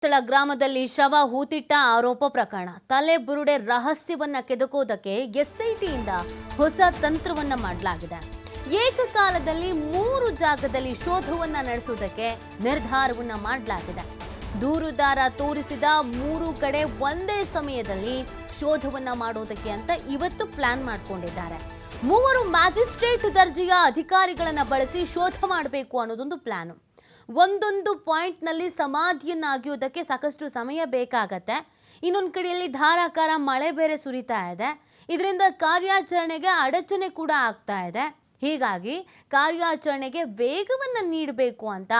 ಸ್ಥಳ ಗ್ರಾಮದಲ್ಲಿ ಶವ, ಹೂತಿಟ್ಟ ಆರೋಪ ಪ್ರಕರಣ. ತಲೆ ಬುರುಡೆ ರಹಸ್ಯವನ್ನ ಕೆದಕೋದಕ್ಕೆ ಎಸ್ಐಟಿಯಿಂದ ಹೊಸ ತಂತ್ರವನ್ನ ಮಾಡಲಾಗಿದೆ. ಏಕಕಾಲದಲ್ಲಿ ಮೂರು ಜಾಗದಲ್ಲಿ ಶೋಧವನ್ನ ನಡೆಸುವುದಕ್ಕೆ ನಿರ್ಧಾರವನ್ನ ಮಾಡಲಾಗಿದೆ. ದೂರುದಾರ ತೋರಿಸಿದ ಮೂರು ಕಡೆ ಒಂದೇ ಸಮಯದಲ್ಲಿ ಶೋಧವನ್ನ ಮಾಡೋದಕ್ಕೆ ಅಂತ ಇವತ್ತು ಪ್ಲಾನ್ ಮಾಡ್ಕೊಂಡಿದ್ದಾರೆ. ಮೂವರು ಮ್ಯಾಜಿಸ್ಟ್ರೇಟ್ ದರ್ಜೆಯ ಅಧಿಕಾರಿಗಳನ್ನ ಬಳಸಿ ಶೋಧ ಮಾಡಬೇಕು ಅನ್ನೋದೊಂದು ಪ್ಲಾನು. ಒಂದೊಂದು ಪಾಯಿಂಟ್ನಲ್ಲಿ ಸಮಾಧಿಯನ್ನಾಗಿಯೋದಕ್ಕೆ ಸಾಕಷ್ಟು ಸಮಯ ಬೇಕಾಗತ್ತೆ. ಇನ್ನೊಂದು ಕಡೆಯಲ್ಲಿ ಧಾರಾಕಾರ ಮಳೆ ಬೇರೆ ಸುರಿತಾ ಇದೆ. ಇದರಿಂದ ಕಾರ್ಯಾಚರಣೆಗೆ ಅಡಚಣೆ ಕೂಡ ಆಗ್ತಾ ಇದೆ. ಹೀಗಾಗಿ ಕಾರ್ಯಾಚರಣೆಗೆ ವೇಗವನ್ನು ನೀಡಬೇಕು ಅಂತ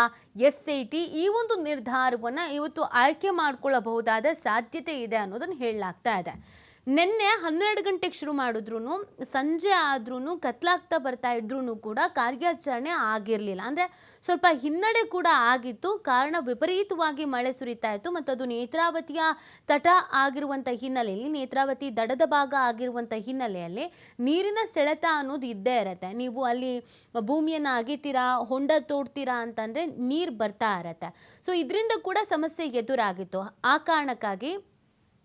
ಎಸ್ ಐ ಟಿ ಈ ಒಂದು ನಿರ್ಧಾರವನ್ನು ಇವತ್ತು ಆಯ್ಕೆ ಮಾಡಿಕೊಳ್ಳಬಹುದಾದ ಸಾಧ್ಯತೆ ಇದೆ ಅನ್ನೋದನ್ನು ಹೇಳಲಾಗ್ತಾ ಇದೆ. ನಿನ್ನೆ ಹನ್ನೆರಡು ಗಂಟೆಗೆ ಶುರು ಮಾಡಿದ್ರು ಸಂಜೆ ಆದ್ರೂ ಕತ್ಲಾಗ್ತಾ ಬರ್ತಾ ಇದ್ರೂ ಕೂಡ ಕಾರ್ಯಾಚರಣೆ ಆಗಿರಲಿಲ್ಲ. ಅಂದರೆ ಸ್ವಲ್ಪ ಹಿನ್ನಡೆ ಕೂಡ ಆಗಿತ್ತು. ಕಾರಣ ವಿಪರೀತವಾಗಿ ಮಳೆ ಸುರಿತಾ ಇತ್ತು ಮತ್ತು ಅದು ನೇತ್ರಾವತಿಯ ತಟ ಆಗಿರುವಂಥ ಹಿನ್ನೆಲೆಯಲ್ಲಿ, ನೇತ್ರಾವತಿ ದಡದ ಭಾಗ ಆಗಿರುವಂಥ ಹಿನ್ನೆಲೆಯಲ್ಲಿ ನೀರಿನ ಸೆಳೆತ ಅನ್ನೋದು ಇದ್ದೇ ಇರುತ್ತೆ. ನೀವು ಅಲ್ಲಿ ಭೂಮಿಯನ್ನು ಅಗಿತೀರಾ, ಹೊಂಡ ತೋಡ್ತೀರಾ ಅಂತಂದರೆ ನೀರು ಬರ್ತಾ ಇರತ್ತೆ. ಸೊ ಇದರಿಂದ ಕೂಡ ಸಮಸ್ಯೆ ಎದುರಾಗಿತ್ತು. ಆ ಕಾರಣಕ್ಕಾಗಿ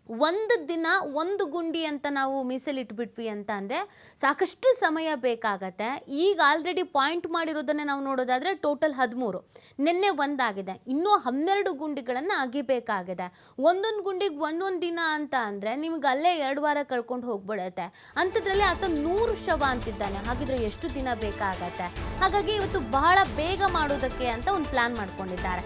ಒಂದು ದಿನ ಒಂದು ಗುಂಡಿ ಅಂತ ನಾವು ಮೀಸಲಿಟ್ಬಿಟ್ವಿ ಅಂತ ಅಂದರೆ ಸಾಕಷ್ಟು ಸಮಯ ಬೇಕಾಗತ್ತೆ. ಈಗ ಆಲ್ರೆಡಿ ಪಾಯಿಂಟ್ ಮಾಡಿರೋದನ್ನು ನಾವು ನೋಡೋದಾದರೆ ಟೋಟಲ್ ಹದಿಮೂರು. ನಿನ್ನೆ ಒಂದಾಗಿದೆ. ಇನ್ನೂ ಹನ್ನೆರಡು ಗುಂಡಿಗಳನ್ನು ಅಗಿಬೇಕಾಗಿದೆ. ಒಂದೊಂದು ಗುಂಡಿಗೆ ಒಂದೊಂದು ದಿನ ಅಂತ ಅಂದರೆ ನಿಮ್ಗೆ ಅಲ್ಲೇ ಎರಡು ವಾರ ಕಳ್ಕೊಂಡು ಹೋಗ್ಬಿಡುತ್ತೆ. ಅಂಥದ್ರಲ್ಲಿ ಆತ ನೂರು ಶವ ಅಂತಿದ್ದಾನೆ. ಹಾಗಿದ್ರೆ ಎಷ್ಟು ದಿನ ಬೇಕಾಗತ್ತೆ? ಹಾಗಾಗಿ ಇವತ್ತು ಬಹಳ ಬೇಗ ಮಾಡೋದಕ್ಕೆ ಅಂತ ಒಂದು ಪ್ಲಾನ್ ಮಾಡ್ಕೊಂಡಿದ್ದಾರೆ.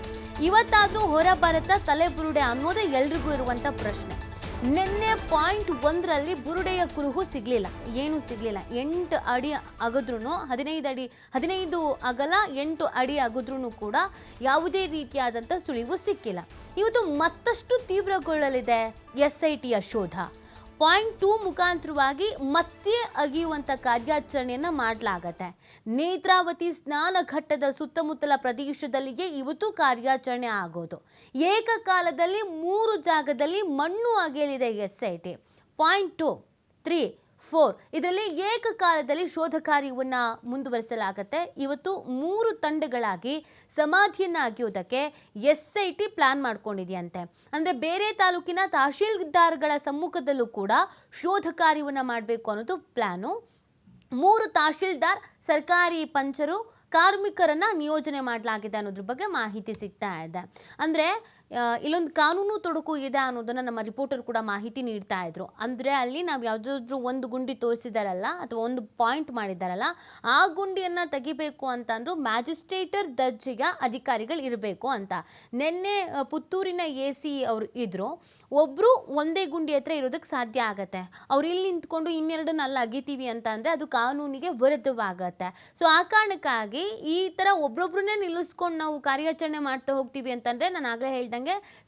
ಇವತ್ತಾದರೂ ಹೊರ ಭಾರತ ತಲೆ ಬುರುಡೆ ಅನ್ನೋದೇ ಎಲ್ರಿಗೂ ಇರುವಂಥ ಪ್ರಶ್ನೆ. ನಿನ್ನೆ ಪಾಯಿಂಟ್ ಒಂದರಲ್ಲಿ ಬುರುಡೆಯ ಕುರುಹು ಸಿಗಲಿಲ್ಲ. ಏನೂ ಸಿಗಲಿಲ್ಲ. ಎಂಟು ಅಡಿ ಅಗದ್ರೂ ಹದಿನೈದು ಅಡಿ, ಹದಿನೈದು ಅಗಲ, ಎಂಟು ಅಡಿ ಅಗದ್ರೂ ಕೂಡ ಯಾವುದೇ ರೀತಿಯಾದಂಥ ಸುಳಿವು ಸಿಕ್ಕಿಲ್ಲ. ಇವತ್ತು ಮತ್ತಷ್ಟು ತೀವ್ರಗೊಳ್ಳಲಿದೆ ಎಸ್ ಐ ಟಿಯ ಶೋಧ. ಪಾಯಿಂಟ್ ಟೂ ಮುಖಾಂತರವಾಗಿ ಮತ್ತೆ ಅಗಿಯುವಂಥ ಕಾರ್ಯಾಚರಣೆಯನ್ನು ಮಾಡಲಾಗತ್ತೆ. ನೇತ್ರಾವತಿ ಸ್ನಾನ ಘಟ್ಟದ ಸುತ್ತಮುತ್ತಲ ಪ್ರದೇಶದಲ್ಲಿಯೇ ಇವತ್ತು ಕಾರ್ಯಾಚರಣೆ ಆಗೋದು. ಏಕಕಾಲದಲ್ಲಿ ಮೂರು ಜಾಗದಲ್ಲಿ ಮಣ್ಣು ಅಗೆಯಲಿದೆ S I T. Point two, three four. ಇದರಲ್ಲಿ ಏಕಕಾಲದಲ್ಲಿ ಶೋಧ ಕಾರ್ಯವನ್ನು ಮುಂದುವರಿಸಲಾಗತ್ತೆ. ಇವತ್ತು ಮೂರು ತಂಡಗಳಾಗಿ ಸಮಾಧಿಯನ್ನು ಆಗಿಯೋದಕ್ಕೆ ಎಸ್ ಐ ಟಿ ಪ್ಲಾನ್ ಮಾಡ್ಕೊಂಡಿದೆಯಂತೆ. ಅಂದರೆ ಬೇರೆ ತಾಲೂಕಿನ ತಹಶೀಲ್ದಾರ್ಗಳ ಸಮ್ಮುಖದಲ್ಲೂ ಕೂಡ ಶೋಧ ಕಾರ್ಯವನ್ನು ಮಾಡಬೇಕು ಅನ್ನೋದು ಪ್ಲ್ಯಾನು ಮೂರು ತಹಶೀಲ್ದಾರ್, ಸರ್ಕಾರಿ ಪಂಚರು, ಕಾರ್ಮಿಕರನ್ನು ನಿಯೋಜನೆ ಮಾಡಲಾಗಿದೆ ಅನ್ನೋದ್ರ ಬಗ್ಗೆ ಮಾಹಿತಿ ಸಿಗ್ತಾ ಇದೆ. ಅಂದರೆ ಇಲ್ಲೊಂದು ಕಾನೂನು ತೊಡಕು ಇದೆ ಅನ್ನೋದನ್ನು ನಮ್ಮ ರಿಪೋರ್ಟರ್ ಕೂಡ ಮಾಹಿತಿ ನೀಡ್ತಾ ಇದ್ರು. ಅಂದರೆ ಅಲ್ಲಿ ನಾವು ಯಾವುದಾದ್ರೂ ಒಂದು ಗುಂಡಿ ತೋರಿಸಿದಾರಲ್ಲ ಅಥವಾ ಒಂದು ಪಾಯಿಂಟ್ ಮಾಡಿದಾರಲ್ಲ, ಆ ಗುಂಡಿಯನ್ನು ತೆಗಿಬೇಕು ಅಂತಂದ್ರು ಮ್ಯಾಜಿಸ್ಟ್ರೇಟರ್ ದರ್ಜೆಯ ಅಧಿಕಾರಿಗಳು ಇರಬೇಕು ಅಂತ. ನಿನ್ನೆ ಪುತ್ತೂರಿನ ಎ ಸಿ ಅವರು ಇದ್ದರು ಒಬ್ಬರು ಒಂದೇ ಗುಂಡಿ ಹತ್ರ ಇರೋದಕ್ಕೆ ಸಾಧ್ಯ ಆಗತ್ತೆ. ಅವ್ರು ಇಲ್ಲಿ ನಿಂತ್ಕೊಂಡು ಇನ್ನೆರಡನ್ನ ಅಲ್ಲಿ ಅಗಿತೀವಿ ಅಂತ ಅಂದರೆ ಅದು ಕಾನೂನಿಗೆ ವಿರುದ್ಧವಾಗತ್ತೆ. ಸೊ, ಆ ಕಾರಣಕ್ಕಾಗಿ ಈ ಥರ ಒಬ್ರೊಬ್ರನ್ನೇ ನಿಲ್ಲಿಸ್ಕೊಂಡು ನಾವು ಕಾರ್ಯಾಚರಣೆ ಮಾಡ್ತಾ ಹೋಗ್ತೀವಿ ಅಂತಂದರೆ ನಾನು ಆಗಲೇ ಹೇಳ್ದಂಗೆ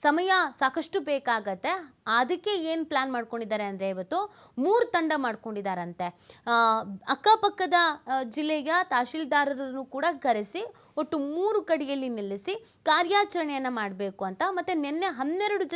ಸಮಯ ಸಾಕಷ್ಟು ಬೇಕಾಗತ್ತೆ. ಅದಕ್ಕೆ ಏನು ಪ್ಲ್ಯಾನ್ ಮಾಡ್ಕೊಂಡಿದ್ದಾರೆ ಅಂದರೆ ಇವತ್ತು ಮೂರು ತಂಡ ಮಾಡ್ಕೊಂಡಿದ್ದಾರಂತೆ. ಅಕ್ಕಪಕ್ಕದ ಜಿಲ್ಲೆಯ ತಹಶೀಲ್ದಾರರನ್ನು ಕೂಡ ಕರೆಸಿ ಒಟ್ಟು ಮೂರು ಕಡೆಯಲ್ಲಿ ನಿಲ್ಲಿಸಿ ಕಾರ್ಯಾಚರಣೆಯನ್ನು ಮಾಡಬೇಕು ಅಂತ. ಮತ್ತು ನಿನ್ನೆ ಹನ್ನೆರಡು